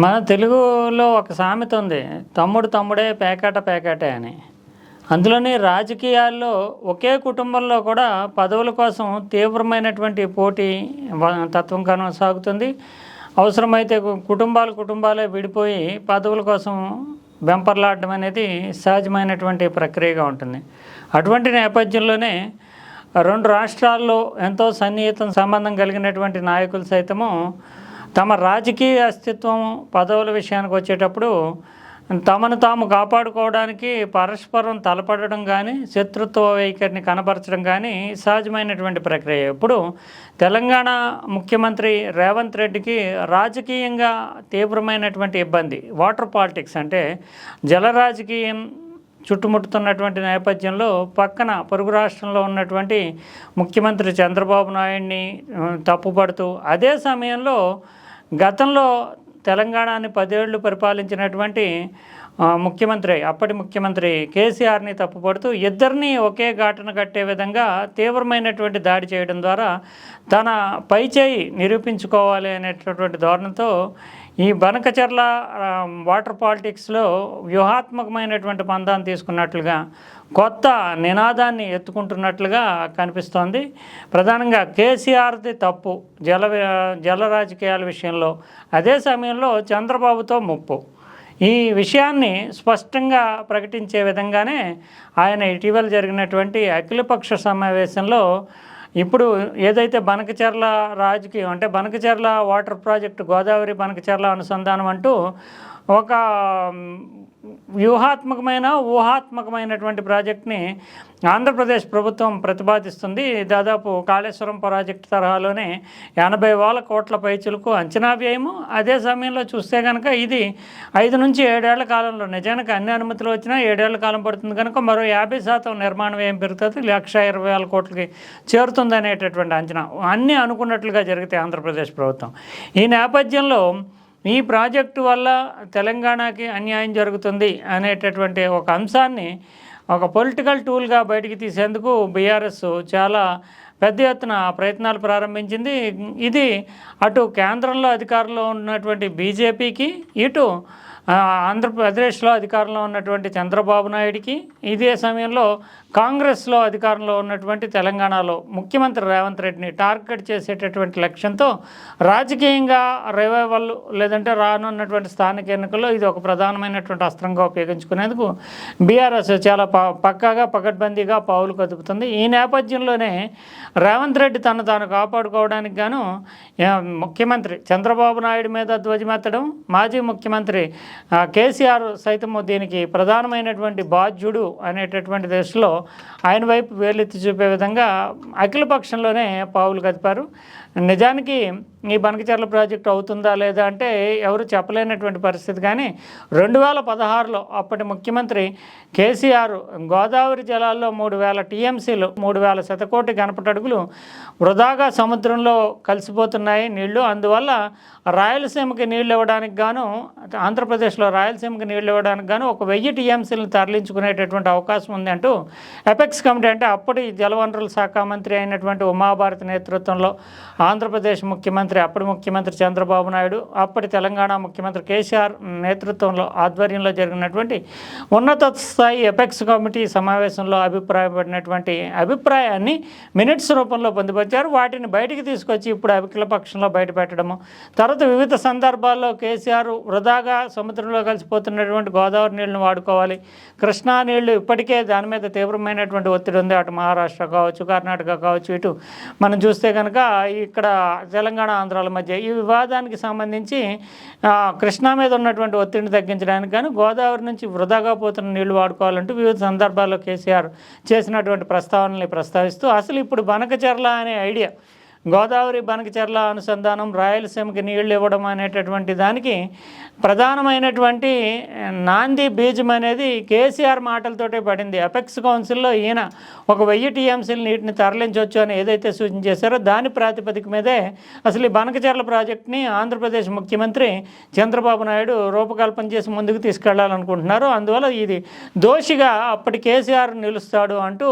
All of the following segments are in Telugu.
మన తెలుగులో ఒక సామెత ఉంది తమ్ముడు తమ్ముడే పేకాట పేకాటే అని. అందులోనే రాజకీయాల్లో ఒకే కుటుంబంలో కూడా పదవుల కోసం తీవ్రమైనటువంటి పోటీ తత్వం కొనసాగుతుంది. అవసరమైతే కుటుంబాలు కుటుంబాలే విడిపోయి పదవుల కోసం వెంపర్లాడడం అనేది సహజమైనటువంటి ప్రక్రియగా ఉంటుంది. అటువంటి నేపథ్యంలోనే రెండు రాష్ట్రాల్లో ఎంతో సన్నిహితం సంబంధం కలిగినటువంటి నాయకులు సైతము తమ రాజకీయ అస్తిత్వం పదవుల విషయానికి వచ్చేటప్పుడు తమను తాము కాపాడుకోవడానికి పరస్పరం తలపడడం కానీ శత్రుత్వ వైఖరిని కనపరచడం కానీ సహజమైనటువంటి ప్రక్రియ. ఇప్పుడు తెలంగాణ ముఖ్యమంత్రి రేవంత్ రెడ్డికి రాజకీయంగా తీవ్రమైనటువంటి ఇబ్బంది. వాటర్ పాలిటిక్స్ అంటే జల రాజకీయం చుట్టుముట్టుతున్నటువంటి నేపథ్యంలో పక్కన పొరుగు రాష్ట్రంలో ఉన్నటువంటి ముఖ్యమంత్రి చంద్రబాబు నాయుడిని తప్పుపడుతూ అదే సమయంలో గతంలో తెలంగాణని పదేళ్ళు పరిపాలించినటువంటి ముఖ్యమంత్రి అప్పటి ముఖ్యమంత్రి కేసీఆర్ని తప్పుపడుతూ ఇద్దరిని ఒకే ఘాటన కట్టే విధంగా తీవ్రమైనటువంటి దాడి చేయడం ద్వారా తన పైచేయి నిరూపించుకోవాలి అనేటటువంటి ధోరణితో ఈ బనకచర్ల వాటర్ పాలిటిక్స్లో వ్యూహాత్మకమైనటువంటి పందాన్ని తీసుకున్నట్లుగా కొత్త నినాదాన్ని ఎత్తుకుంటున్నట్లుగా కనిపిస్తోంది. ప్రధానంగా కేసీఆర్ది తప్పు జల జల రాజకీయాల విషయంలో. అదే సమయంలో చంద్రబాబుతో ముప్పు. ఈ విషయాన్ని స్పష్టంగా ప్రకటించే విధంగానే ఆయన ఇటీవల జరిగినటువంటి అఖిలపక్ష సమావేశంలో ఇప్పుడు ఏదైతే బనకచెర్ల రాజకీయం అంటే బనకచెర్ల వాటర్ ప్రాజెక్టు గోదావరి బనకచెర్ల అనుసంధానం అంటూ ఒక వ్యూహాత్మకమైన ఊహాత్మకమైనటువంటి ప్రాజెక్ట్ని ఆంధ్రప్రదేశ్ ప్రభుత్వం ప్రతిపాదిస్తుంది. దాదాపు కాళేశ్వరం ప్రాజెక్టు తరహాలోనే ఎనభై వేల కోట్ల పైచులకు అంచనా వ్యయము. అదే సమయంలో చూస్తే కనుక ఇది ఐదు నుంచి ఏడేళ్ళ కాలంలో నిజానికి అన్ని అనుమతులు వచ్చినా ఏడేళ్ళ కాలం పడుతుంది కనుక మరో యాభై శాతం నిర్మాణ వ్యయం పెరుగుతుంది. లక్ష ఇరవై వేల కోట్లకి చేరుతుంది అనేటటువంటి అంచనా. అన్నీ అనుకున్నట్లుగా జరిగితే ఆంధ్రప్రదేశ్ ప్రభుత్వం. ఈ నేపథ్యంలో ఈ ప్రాజెక్టు వల్ల తెలంగాణకి అన్యాయం జరుగుతుంది అనేటటువంటి ఒక అంశాన్ని ఒక పొలిటికల్ టూల్గా బయటికి తీసేందుకు బీఆర్ఎస్ చాలా పెద్ద ఎత్తున ప్రయత్నాలు ప్రారంభించింది. ఇది అటు కేంద్రంలో అధికారంలో ఉన్నటువంటి బీజేపీకి ఇటు ఆంధ్రప్రదేశ్లో అధికారంలో ఉన్నటువంటి చంద్రబాబు నాయుడికి. ఇదే సమయంలో కాంగ్రెస్లో అధికారంలో ఉన్నటువంటి తెలంగాణలో ముఖ్యమంత్రి రేవంత్ రెడ్డిని టార్గెట్ చేసేటటువంటి లక్ష్యంతో రాజకీయంగా రివైవల్ లేదంటే రానున్నటువంటి స్థానిక ఎన్నికల్లో ఇది ఒక ప్రధానమైనటువంటి అస్త్రంగా ఉపయోగించుకునేందుకు బీఆర్ఎస్ చాలా ప పక్కాగా పకడ్బందీగా పావులు కదుపుతుంది. ఈ నేపథ్యంలోనే రేవంత్ రెడ్డి తను తాను కాపాడుకోవడానికి గాను ముఖ్యమంత్రి చంద్రబాబు నాయుడు మీద ధ్వజమెత్తడం మాజీ ముఖ్యమంత్రి కేసీఆర్ సైతము దీనికి ప్రధానమైనటువంటి బాధ్యుడు అనేటటువంటి దశలో ఆయన వైపు వేలెత్తి చూపే విధంగా అఖిల పక్షంలోనే పావులు కదిపారు. నిజానికి ఈ బనకచర్ల ప్రాజెక్టు అవుతుందా లేదా అంటే ఎవరు చెప్పలేనటువంటి పరిస్థితి. కానీ రెండు వేల పదహారులో అప్పటి ముఖ్యమంత్రి కేసీఆర్ గోదావరి జలాల్లో మూడు వేల టీఎంసీలు మూడు వేల శతకోటి గణపటడుగులు వృధాగా సముద్రంలో కలిసిపోతున్నాయి నీళ్ళు. అందువల్ల రాయలసీమకి నీళ్ళు ఇవ్వడానికి గాను ఆంధ్రప్రదేశ్లో రాయలసీమకి నీళ్ళు ఇవ్వడానికి గాను ఒక వెయ్యి టీఎంసీలను తరలించుకునేటటువంటి అవకాశం ఉంది అంటూ ఎపెక్స్ కమిటీ అంటే అప్పటి జలవనరుల శాఖ మంత్రి అయినటువంటి ఉమాభారతి నేతృత్వంలో ఆంధ్రప్రదేశ్ ముఖ్యమంత్రి అప్పటి ముఖ్యమంత్రి చంద్రబాబు నాయుడు అప్పటి తెలంగాణ ముఖ్యమంత్రి కేసీఆర్ నేతృత్వంలో ఆధ్వర్యంలో జరిగినటువంటి ఉన్నత స్థాయి ఎపెక్స్ కమిటీ సమావేశంలో అభిప్రాయపడినటువంటి అభిప్రాయాన్ని మినిట్స్ రూపంలో పొందుపరిచారు. వాటిని బయటికి తీసుకొచ్చి ఇప్పుడు అఖిల పక్షంలో బయటపెట్టడము. తర్వాత వివిధ సందర్భాల్లో కేసీఆర్ వృధాగా సముద్రంలో కలిసిపోతున్నటువంటి గోదావరి నీళ్ళను వాడుకోవాలి. కృష్ణా నీళ్ళు ఇప్పటికే దాని మీద తీవ్రమైనటువంటి ఒత్తిడి ఉంది. అటు మహారాష్ట్ర కావచ్చు కర్ణాటక కావచ్చు ఇటు మనం చూస్తే కనుక ఈ ఇక్కడ తెలంగాణ ఆంధ్రాల మధ్య ఈ వివాదానికి సంబంధించి కృష్ణా మీద ఉన్నటువంటి ఒత్తిడిని తగ్గించడానికి కానీ గోదావరి నుంచి వృధాగా పోతున్న నీళ్ళు వాడుకోవాలంటూ వివిధ సందర్భాల్లో కేసీఆర్ చేసినటువంటి ప్రస్తావనల్ని ప్రస్తావిస్తూ అసలు ఇప్పుడు బనకచర్ల అనే ఐడియా గోదావరి బనకచర్ల అనుసంధానం రాయలసీమకి నీళ్ళు ఇవ్వడం అనేటటువంటి దానికి ప్రధానమైనటువంటి నాంది బీజం అనేది కేసీఆర్ మాటలతోటే పడింది. అపెక్స్ కౌన్సిల్లో ఈయన ఒక వెయ్యి టీఎంసీలు నీటిని తరలించవచ్చు అని ఏదైతే సూచించేశారో దాని ప్రాతిపదిక మీదే అసలు ఈ బనకచర్ల ప్రాజెక్ట్ని ఆంధ్రప్రదేశ్ ముఖ్యమంత్రి చంద్రబాబు నాయుడు రూపకల్పన చేసి ముందుకు తీసుకెళ్ళాలనుకుంటున్నారు. అందువల్ల ఇది దోషిగా అప్పటి కేసీఆర్ నిలుస్తాడు అంటూ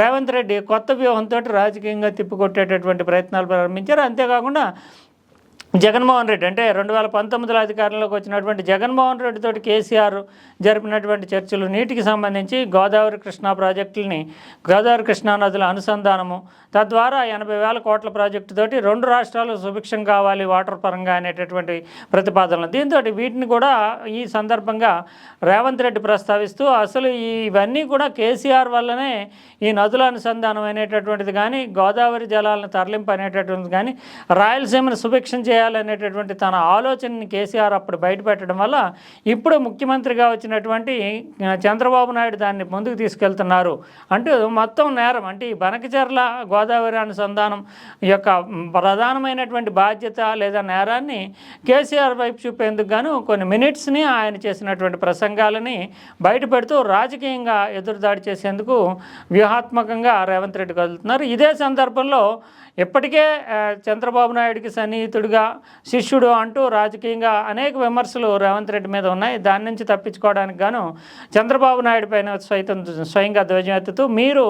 రేవంత్ రెడ్డి కొత్త వ్యూహంతో రాజకీయంగా తిప్పికొట్టేటటువంటి ప్రయత్నం ప్రయత్నాలు ప్రారంభించారు. అంతేకాకుండా జగన్మోహన్ రెడ్డి అంటే రెండు వేల పంతొమ్మిదిలో అధికారంలోకి వచ్చినటువంటి జగన్మోహన్ రెడ్డి తోటి కేసీఆర్ జరిపినటువంటి చర్చలు నీటికి సంబంధించి గోదావరి కృష్ణా ప్రాజెక్టులని గోదావరి కృష్ణా నదుల అనుసంధానము తద్వారా ఎనభై వేల కోట్ల ప్రాజెక్టు తోటి రెండు రాష్ట్రాలు సుభిక్షం కావాలి వాటర్ పరంగా అనేటటువంటి ప్రతిపాదనలు. దీంతో వీటిని కూడా ఈ సందర్భంగా రేవంత్ రెడ్డి ప్రస్తావిస్తూ అసలు ఇవన్నీ కూడా కేసీఆర్ వల్లనే ఈ నదుల అనుసంధానం అనేటటువంటిది కానీ గోదావరి జలాలను తరలింపు అనేటటువంటిది కానీ రాయలసీమను సుభిక్షం చేయాలనేటటువంటి తన ఆలోచనని కేసీఆర్ అప్పుడు బయటపెట్టడం వల్ల ఇప్పుడు ముఖ్యమంత్రిగా వచ్చినటువంటి చంద్రబాబు నాయుడు దాన్ని ముందుకు తీసుకెళ్తున్నారు. అంటూ మొత్తం నేరం అంటే ఈ బనకచర్ల గోదావరి అనుసంధానం యొక్క ప్రధానమైనటువంటి బాధ్యత లేదా నేరాన్ని కేసీఆర్ వైపు చూపేందుకు గాను కొన్ని మినిట్స్ని ఆయన చేసినటువంటి ప్రసంగాలని బయటపెడుతూ రాజకీయంగా ఎదురుదాడి చేసేందుకు వ్యూహాత్మకంగా రేవంత్ రెడ్డి కదులుతున్నారు. ఇదే సందర్భంలో ఇప్పటికే చంద్రబాబు నాయుడికి సన్నిహితుడిగా శిష్యుడు అంటూ రాజకీయంగా అనేక విమర్శలు రేవంత్ రెడ్డి మీద ఉన్నాయి. దాని నుంచి తప్పించుకోవడానికి గాను చంద్రబాబు నాయుడు పైన సైతం స్వయంగా ధ్వజమెత్తుతూ మీరు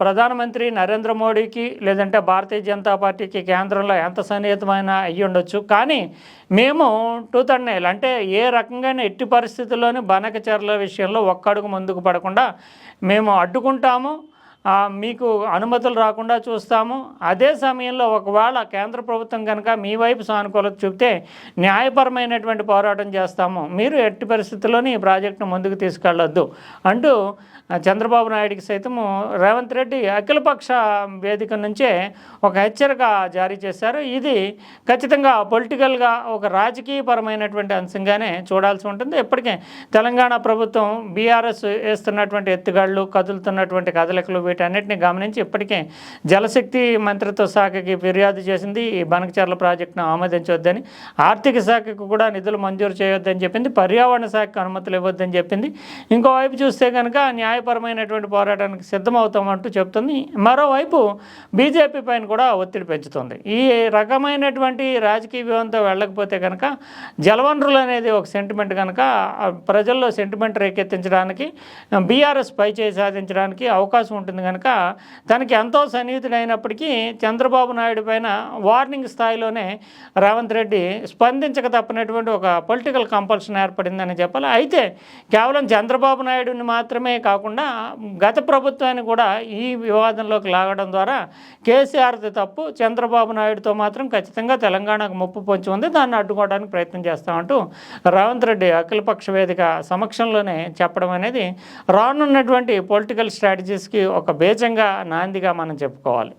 ప్రధానమంత్రి నరేంద్ర మోడీకి లేదంటే భారతీయ జనతా పార్టీకి కేంద్రంలో ఎంత సన్నిహితమైన అయ్యి ఉండొచ్చు. కానీ మేము టూ థర్డ్ అంటే ఏ రకంగా ఎట్టి పరిస్థితుల్లోనూ బనకచర్ల విషయంలో ఒక్కడుగు ముందుకు పడకుండా మేము అడ్డుకుంటాము. మీకు అనుమతులు రాకుండా చూస్తాము. అదే సమయంలో ఒకవేళ కేంద్ర ప్రభుత్వం కనుక మీ వైపు సానుకూలత చూపితే న్యాయపరమైనటువంటి పోరాటం చేస్తాము. మీరు ఎట్టి పరిస్థితుల్లోని ఈ ప్రాజెక్టును ముందుకు తీసుకెళ్ళొద్దు అంటూ చంద్రబాబు నాయుడికి సైతము రేవంత్ రెడ్డి అఖిలపక్ష వేదిక నుంచే ఒక హెచ్చరిక జారీ చేశారు. ఇది ఖచ్చితంగా పొలిటికల్గా ఒక రాజకీయపరమైనటువంటి అంశంగానే చూడాల్సి ఉంటుంది. ఇప్పటికే తెలంగాణ ప్రభుత్వం బీఆర్ఎస్ వేస్తున్నటువంటి ఎత్తుగాళ్ళు కదులుతున్నటువంటి కదలికలు వీటన్నిటిని గమనించి ఇప్పటికే జలశక్తి మంత్రిత్వ శాఖకి ఫిర్యాదు చేసింది. ఈ బనకచర్ల ప్రాజెక్టును ఆమోదించవద్దని ఆర్థిక శాఖకు కూడా నిధులు మంజూరు చేయొద్దని చెప్పింది. పర్యావరణ శాఖకు అనుమతులు ఇవ్వద్దని చెప్పింది. ఇంకోవైపు చూస్తే కనుక న్యాయపరమైనటువంటి పోరాటానికి సిద్ధమవుతామంటూ చెప్తుంది. మరోవైపు బీజేపీ పైన కూడా ఒత్తిడి పెంచుతుంది. ఈ రకమైనటువంటి రాజకీయ వ్యూహంతో వెళ్ళకపోతే కనుక జలవనరులు అనేది ఒక సెంటిమెంట్ కనుక ప్రజల్లో సెంటిమెంట్ రేకెత్తించడానికి బీఆర్ఎస్ పై చేయి సాధించడానికి అవకాశం ఉంటుంది కనుక తనకి ఎంతో సన్నిహితుడైనప్పటికీ చంద్రబాబు నాయుడు పైన వార్నింగ్ స్థాయిలోనే రేవంత్ రెడ్డి స్పందించక తప్పనటువంటి ఒక పొలిటికల్ కంపల్షన్ ఏర్పడిందని చెప్పాలి. అయితే కేవలం చంద్రబాబు నాయుడుని మాత్రమే కాకుండా గత ప్రభుత్వాన్ని కూడా ఈ వివాదంలోకి లాగడం ద్వారా కేసీఆర్ది తప్పు చంద్రబాబు నాయుడుతో మాత్రం ఖచ్చితంగా తెలంగాణకు ముప్పు పొంచి ఉంది. దాన్ని అడ్డుకోవడానికి ప్రయత్నం చేస్తామంటూ రేవంత్ రెడ్డి అఖిలపక్ష వేదిక సమక్షంలోనే చెప్పడం అనేది రానున్నటువంటి పొలిటికల్ స్ట్రాటజీస్కి ఒక ఒక బేజంగా నాందిగా మనం చెప్పుకోవాలి.